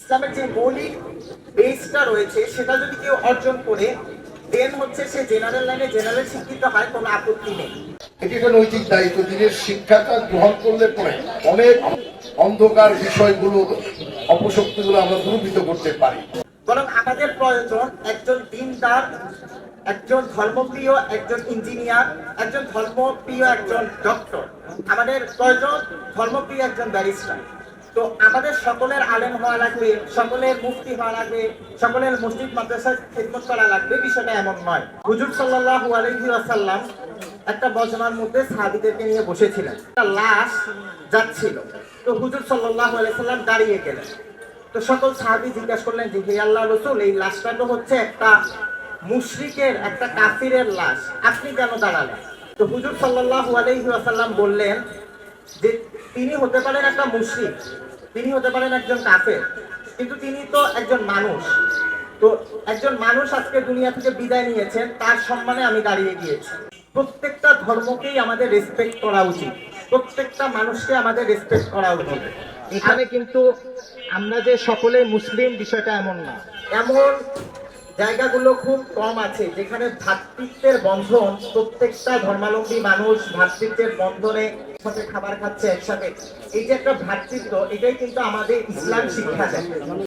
ইসলামের যে মৌলিক বেসটা রয়েছে সেটা যদি কেউ অর্জন করে দেন হচ্ছে সে জেনারেল লাইনে জেনারেল শিক্ষিত হয় কোনো আপত্তি নেই। এটি একটা নৈতিক দায়িত্ব দিনের শিক্ষাটা গ্রহণ করলে পরে অনেক অন্ধকার বিষয়গুলো অপশক্তিগুলো আমরা দূরীভূত করতে পারি। বরং আমাদের প্রয়োজন একজন দিনদার একজন ধর্মপ্রিয় একজন ইঞ্জিনিয়ার একজন ধর্মপ্রিয় একজন ডক্টর আমাদের প্রয়োজন ধর্মপ্রিয় একজন ব্যারিস্টার তো আমাদের সকলের আলেম হওয়া লাগবে, সকলের মুফতি হওয়া লাগবে, সকলের মসজিদ মাদ্রাসার খেদমত করা লাগবে, বিষয়টা এমন নয়। হুজুর সাল্লাল্লাহু আলাইহি ওয়াসাল্লাম একটা বজনার মধ্যে সাহাবীদেরকে নিয়ে বসেছিলেন। একটা লাশ যাচ্ছিল। তো হুজুর সাল্লাল্লাহু আলাইসাল্লাম দাঁড়িয়ে গেলেন। তো সকল সাহাবি জিজ্ঞাসা করলেন যে, হে আল্লাহ রসুল, এই লাশটা তো হচ্ছে একটা মুশরিকের, একটা কাফিরের লাশ। আপনি কেন দাঁড়ালেন? তো হুজুর সাল্লাল্লাহু আলাইহি ওয়াসাল্লাম বললেন যে তিনি হতে পারেন একটা মুশরিক তিনি হতে পারেন একজন কাফের কিন্তু তিনি তো একজন মানুষ। তো একজন মানুষ আজকে দুনিয়া থেকে বিদায় নিয়েছেন তার সম্মানে আমি দাঁড়িয়ে গিয়েছি। প্রত্যেকটা ধর্মকেই আমাদের রেসপেক্ট করা উচিত। প্রত্যেকটা মানুষকে আমাদের রেসপেক্ট করা উচিত। এখানে কিন্তু আমরা যে সকলে মুসলিম বিষয়টা এমন না। এমন জায়গাগুলো খুব কম আছে যেখানে ভ্রাতৃত্বের বন্ধন প্রত্যেকটা ধর্মাবলম্বী মানুষ ভ্রাতৃত্বের বন্ধনে সাথে খাবার খাচ্ছে একসাথে। এই যে একটা ভ্রাতৃত্ব এটাই কিন্তু আমাদের ইসলাম শিক্ষা দেয়।